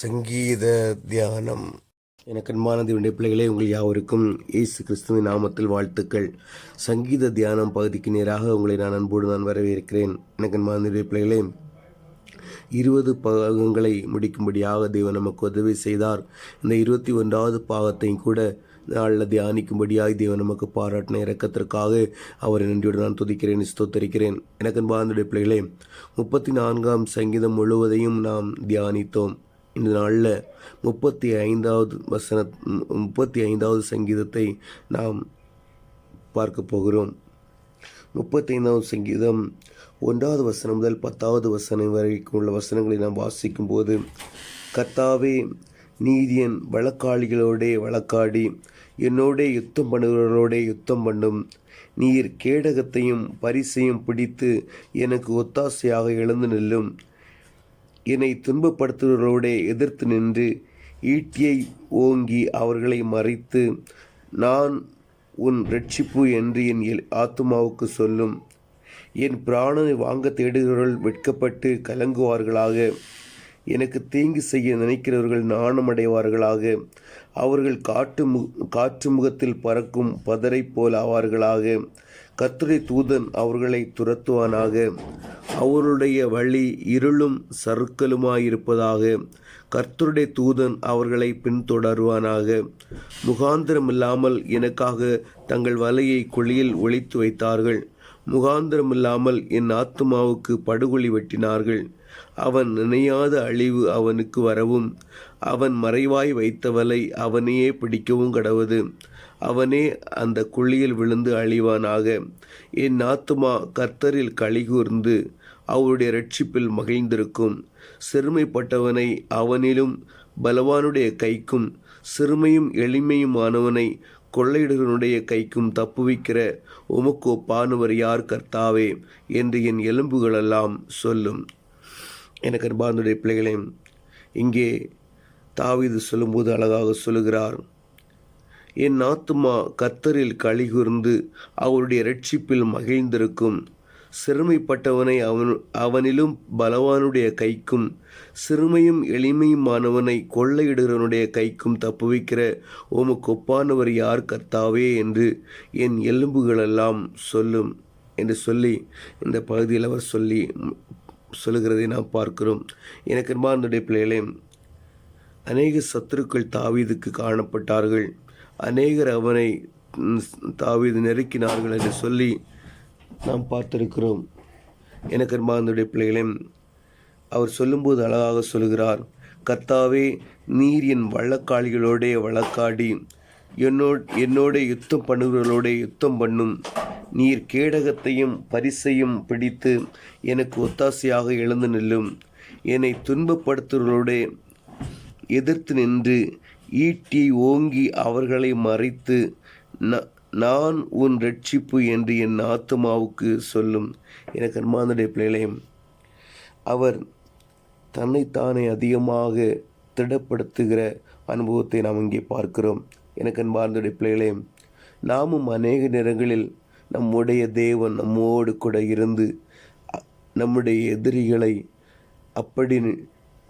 சங்கீத தியானம். எனக்கு அன்பானது தேவனுடைய பிள்ளைகளே உங்கள் யாவருக்கும் இயேசு கிறிஸ்துவின் நாமத்தில் வாழ்த்துக்கள். சங்கீத தியானம் பகுதிக்கு நேராக உங்களை நான் அன்போடு நான் வரவேற்கிறேன். எனக்கு அன்பான பிள்ளைகளே இருபது பாகங்களை முடிக்கும்படியாக தேவன் நமக்கு உதவி செய்தார். இந்த இருபத்தி ஒன்றாவது பாகத்தையும் கூட நாளில் தியானிக்கும்படியாக தேவன் நமக்கு பாராட்டின இறக்கத்திற்காக அவரை நன்றியோடு நான் துதிக்கிறேன் ஸ்தோத்தரிக்கிறேன். எனக்கு அன்பான பிள்ளைகளே முப்பத்தி நான்காம் சங்கீதம் முழுவதையும் நாம் தியானித்தோம். இந்த நாளில் முப்பத்தி ஐந்தாவது வசன முப்பத்தி ஐந்தாவது சங்கீதத்தை நாம் பார்க்க போகிறோம். முப்பத்தி ஐந்தாவது சங்கீதம் ஒன்றாவது வசனம் முதல் பத்தாவது வசனம் வரைக்கும் உள்ள வசனங்களை நாம் வாசிக்கும் போது கர்த்தாவே நீதியன் வழக்காளிகளோடே வழக்காடி என்னோடே யுத்தம் பண்ணுகிறவர்களோடே யுத்தம் பண்ணும். நீர் கேடகத்தையும் பரிசையும் பிடித்து எனக்கு ஒத்தாசையாக எழுந்து நில்லும். என்னை துன்பப்படுத்துபவர்களோடே எதிர்த்து நின்று ஈட்டியை ஓங்கி அவர்களை மறைத்து நான் உன் ரட்சிப்பு என்று என் எல்- ஆத்துமாவுக்கு சொல்லும். என் பிராணனை வாங்க தேடுகிறவர்கள் வெட்கப்பட்டு கலங்குவார்களாக. எனக்கு தீங்கு செய்ய நினைக்கிறவர்கள் நாணமடைவார்களாக. அவர்கள் காட்டு மு காற்று முகத்தில் பறக்கும் பதரை போல் ஆவார்களாக. கத்துரை தூதன் அவர்களை துரத்துவானாக. அவருடைய வழி இருளும் சறுக்கலுமாயிருப்பதாக கர்த்தருடைய தூதன் அவர்களை பின்தொடருவானாக. முகாந்திரமில்லாமல் எனக்காக தங்கள் வலையை குழியில் ஒழித்து வைத்தார்கள். முகாந்திரமில்லாமல் என் ஆத்துமாவுக்கு படுகொலி வெட்டினார்கள். அவன் நினையாத அழிவு அவனுக்கு வரவும் அவன் மறைவாய் வைத்தவலை அவனையே பிடிக்கவும் கடவது. அவனே அந்த குழியில் விழுந்து அழிவானாக. என் ஆத்துமா கர்த்தரில் கழிகூர்ந்து அவருடைய ரட்சிப்பில் மகிழ்ந்திருக்கும். சிறுமைப்பட்டவனை அவனிலும் பலவானுடைய கைக்கும் சிறுமையும் எளிமையுமானவனை கொள்ளையிடுகிறனுடைய கைக்கும் தப்புவிக்கிற உமக்கோ பானுவர் யார் கர்த்தாவே என்று என் எலும்புகளெல்லாம் சொல்லும். எனக்கு அன்பார்ந்துடைய பிள்ளைகளே இங்கே தாவிது சொல்லும்போது அழகாக சொல்லுகிறார். என் ஆத்துமா கத்தரில் கழிகூர்ந்து அவருடைய ரட்சிப்பில் மகிழ்ந்திருக்கும். சிறுமைப்பட்டவனை அவன் அவனிலும் பலவானுடைய கைக்கும் சிறுமையும் எளிமையுமானவனை கொள்ளையிடுகிறவனுடைய கைக்கும் தப்புவிக்கிற உமக்கு ஒப்பானவர் யார் கர்த்தாவே என்று என் எலும்புகளெல்லாம் சொல்லும் என்று சொல்லி இந்த பகுதியில் அவர் சொல்லி சொல்லுகிறதை நாம் பார்க்கிறோம். எனக்கு அன்பார்ந்துடைய பிள்ளைகளே அநேக சத்துருக்கள் தாவீதுக்கு காணப்பட்டார்கள். அநேகர் அவனை தாவிது நெருக்கினார்கள் என்று சொல்லி நாம் பார்த்திருக்கிறோம். எனக்கு அன்பார்ந்துடைய பிள்ளைகளே அவர் சொல்லும்போது அழகாக சொல்கிறார் கத்தாவே நீர் என் வழக்காளிகளோடே வழக்காடி என்னோ என்னோட யுத்தம் பண்ணுகிறவர்களோட யுத்தம் பண்ணும். நீர் கேடகத்தையும் பரிசையும் பிடித்து எனக்கு ஒத்தாசையாக எழுந்து நில்லும். என்னை துன்பப்படுத்துகிறவர்களோட எதிர்த்து நின்று ஈட்டி ஓங்கி அவர்களை மறைத்து ந- நான் உன் ரட்சிப்பு என்று என் ஆத்துமாவுக்கு சொல்லும். எனக்கு அன்பானுடைய பிள்ளைகளே அவர் தன்னைத்தானே அதிகமாக திடப்படுத்துகிற அனுபவத்தை நாம் இங்கே பார்க்கிறோம். எனக்கு அன்பார்ந்துடைய பிள்ளைகளே நாமும் அநேக நேரங்களில் நம்முடைய தேவன் நம்மோடு கூட இருந்து நம்முடைய எதிரிகளை அப்படி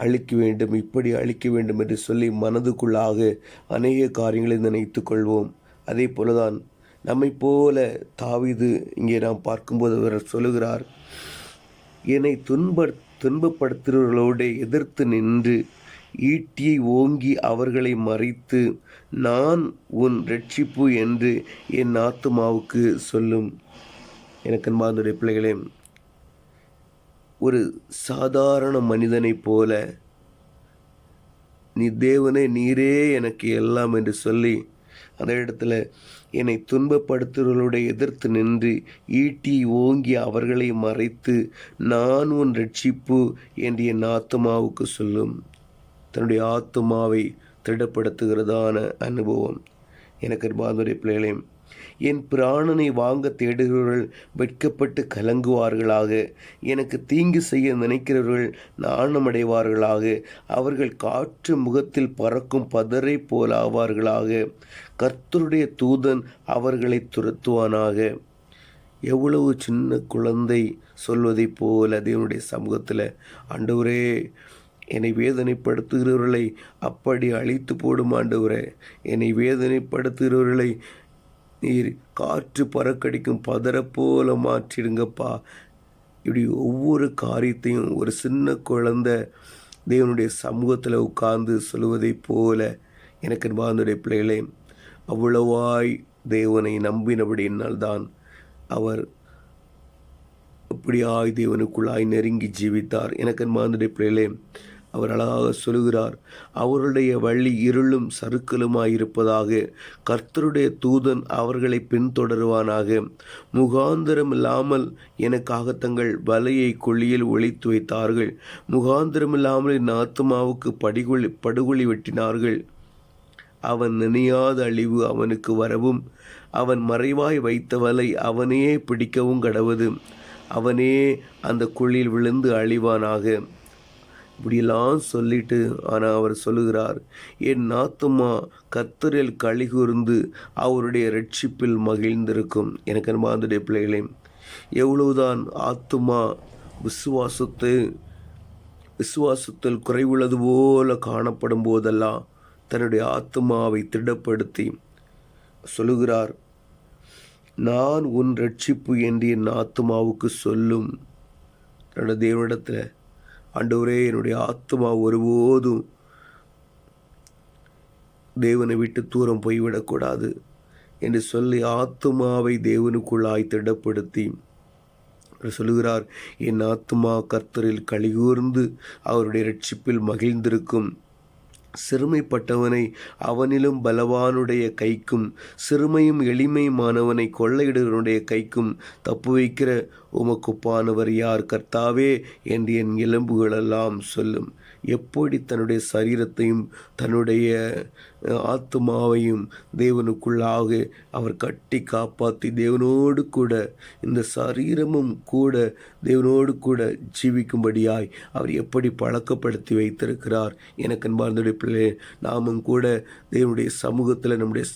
அழிக்க வேண்டும் இப்படி அழிக்க வேண்டும் என்று சொல்லி மனதுக்குள்ளாக அநேக காரியங்களை நினைத்து கொள்வோம். அதே போலதான் நம்மை போல தாவிது இங்கே நாம் பார்க்கும்போது அவர் சொல்லுகிறார் என்னை துன்ப துன்பப்படுத்துகிறவர்களோடு எதிர்த்து நின்று ஈட்டியை ஓங்கி அவர்களை மறைத்து நான் உன் ரட்சிப்பு என்று என் ஆத்துமாவுக்கு சொல்லும். எனக்கு அன்பாந்துடைய பிள்ளைகளே ஒரு சாதாரண மனிதனைப் போல நீ தேவனே நீரே எனக்கு எல்லாம் என்று சொல்லி அந்த இடத்துல என்னை துன்பப்படுத்துகிறவர்களுடைய எதிர்த்து நின்று ஈட்டி ஓங்கி அவர்களை மறைத்து நான் உன் ரட்சிப்பு என்று என் ஆத்துமாவுக்கு சொல்லும். தன்னுடைய ஆத்துமாவை திடப்படுத்துகிறதான அனுபவம். எனக்கு பாதுரை பிள்ளைகளையும் என் பிராணனை வாங்க தேடுகிறவர்கள் வெட்கப்பட்டு கலங்குவார்களாக. எனக்கு தீங்கு செய்ய நினைக்கிறவர்கள் நாணமடைவார்களாக. அவர்கள் காற்று முகத்தில் பறக்கும் பதரை போல் ஆவார்களாக கர்த்தருடைய தூதன் அவர்களை துரத்துவானாக. எவ்வளவு சின்ன குழந்தை சொல்வதைப் போல தேவனுடைய சமூகத்தில் ஆண்டவரே என்னை வேதனைப்படுத்துகிறவர்களை அப்படி அழித்து போடும் ஆண்டவரே. என்னை வேதனைப்படுத்துகிறவர்களை நீர் காற்று பறக்கடிக்கும் பதற போல மாற்றிடுங்கப்பா. இப்படி ஒவ்வொரு காரியத்தையும் ஒரு சின்ன குழந்தை தேவனுடைய சமூகத்தில் உட்கார்ந்து சொல்லுவதைப் போல எனக்கு அன்பார்ந்துடைய பிள்ளைகளே அவ்வளவாய் தேவனை நம்பினபடியினால்தான் அவர் அப்படியாய் தேவனுக்குள்ளாய் நெருங்கி ஜீவித்தார். எனக்கு மாந்துடைய பிள்ளைகளே அவர் அழகாக சொல்லுகிறார் அவருடைய வழி இருளும் சறுக்கலுமாயிருப்பதாக கர்த்தருடைய தூதன் அவர்களை பின்தொடருவானாக. முகாந்திரம் இல்லாமல் எனக்காக தங்கள் வலையை கொள்ளியில் ஒழித்து வைத்தார்கள். முகாந்திரம் இல்லாமல் என் ஆத்மாவுக்கு படிகுழி படுகொலி வெட்டினார்கள். அவன் நினையாத அழிவு அவனுக்கு வரவும் அவன் மறைவாய் வைத்த வலை அவனே பிடிக்கவும் கடவுது. அவனே அந்த குழியில் விழுந்து அழிவானாக. இப்படியெல்லாம் சொல்லிட்டு ஆனால் அவர் சொல்லுகிறார் என் ஆத்துமா கத்தரில் கழிகூர்ந்து அவருடைய ரட்சிப்பில் மகிழ்ந்திருக்கும். எனக்கு அன்பாந்துடைய பிள்ளைகளே எவ்வளவுதான் ஆத்துமா விசுவாசத்தை விசுவாசத்தில் குறைவுள்ளது போல காணப்படும் போதெல்லாம் தன்னுடைய ஆத்மாவை திடப்படுத்தி சொல்லுகிறார் நான் உன் ரட்சிப்பு என்று என் ஆத்மாவுக்கு சொல்லும். தன்னோட தேவனிடத்தில் ஆண்டவரே என்னுடைய ஆத்மா ஒருபோதும் தேவனை விட்டு தூரம் போய்விடக்கூடாது என்று சொல்லி ஆத்மாவை தேவனுக்குள்ளாய் திடப்படுத்தி சொல்லுகிறார் என் ஆத்மா கர்த்தரில் கலிகூர்ந்து அவருடைய ரட்சிப்பில் மகிழ்ந்திருக்கும். சிறுமைப்பட்டவனை அவனிலும் பலவானுடைய கைக்கும் சிறுமையும் எளிமையுமானவனை கொள்ளையிடுவனுடைய கைக்கும் தப்பு வைக்கிற உமக்குப்பானவர் யார்? கர்த்தாவே என்று என் எலும்புகளெல்லாம் சொல்லும். எப்படி தன்னுடைய சரீரத்தையும் தன்னுடைய ஆத்மாவையும் தேவனுக்குள்ளாக அவர் கட்டி காப்பாற்றி தேவனோடு கூட இந்த சரீரமும் கூட தேவனோடு கூட ஜீவிக்கும்படியாய் அவர் எப்படி பழக்கப்படுத்தி வைத்திருக்கிறார். எனக்கு அன்பார்ந்துடைய பிள்ளை நாமும் கூட தேவனுடைய சமூகத்தில் நம்முடைய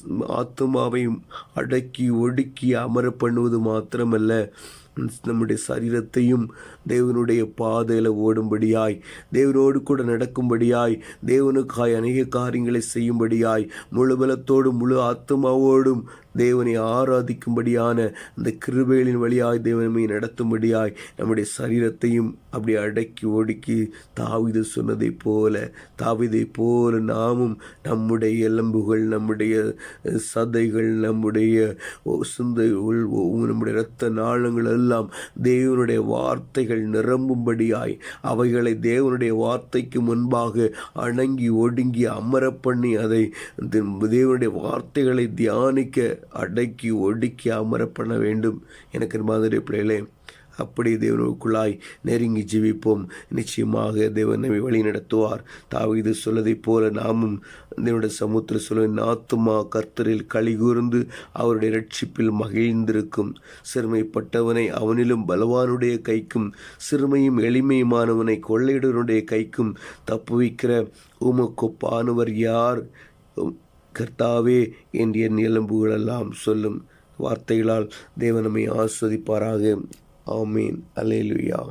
ஆத்மாவையும் அடக்கி ஒடுக்கி அமர பண்ணுவது மாத்திரமல்ல. நம்முடைய சரீரத்தையும் தேவனுடைய பாதையில் ஓடும்படியாய் தேவனோடு கூட நடக்கும்படியாய் தேவனுக்காய் அநேக காரியங்களை செய்யும்படியாய் முழு பலத்தோடும் முழு ஆத்மாவோடும் தேவனை ஆராதிக்கும்படியான அந்த கிருபைகளின் வழியாய் தேவனமை நடத்தும்படியாய் நம்முடைய சரீரத்தையும் அப்படி அடக்கி ஒடுக்கி தாவிது சொன்னதை போல தாவிதை போல நாமும் நம்முடைய எலும்புகள் நம்முடைய சதைகள் நம்முடைய சிந்தை உள் நம்முடைய இரத்த நாளங்கள் எல்லாம் தேவனுடைய வார்த்தைகள் நிரம்பும்படியாய் அவைகளை தேவனுடைய வார்த்தைக்கு முன்பாக அணங்கி ஒடுங்கி அமர பண்ணி அதை தேவனுடைய வார்த்தைகளை தியானிக்க அடக்கி ஒடுக்கி அமர பண்ண வேண்டும். எனக்கு மாதிரி பிள்ளைகளே அப்படி தேவனுக்குள்ளாய் நெருங்கி ஜீவிப்போம். நிச்சயமாக தேவன் நம்மை வழி நடத்துவார் தாவிது சொல்லதைப் போல நாமும் தேவனுடைய சமுத்திர சொல்ல ஆத்துமா கர்த்தரில் களி கூர்ந்து அவருடைய ரட்சிப்பில் மகிழ்ந்திருக்கும். சிறுமைப்பட்டவனை அவனிலும் பலவானுடைய கைக்கும் சிறுமையும் எளிமையுமானவனை கொள்ளையிடனுடைய கைக்கும் தப்புவிக்கிற உமக்கொப்பானவர் யார்? கர்த்தாவே என்று என் எலும்புகளெல்லாம் சொல்லும் வார்த்தைகளால் தேவனமை ஆஸ்வதிப்பாராக. ஆமீன் அலேலுயா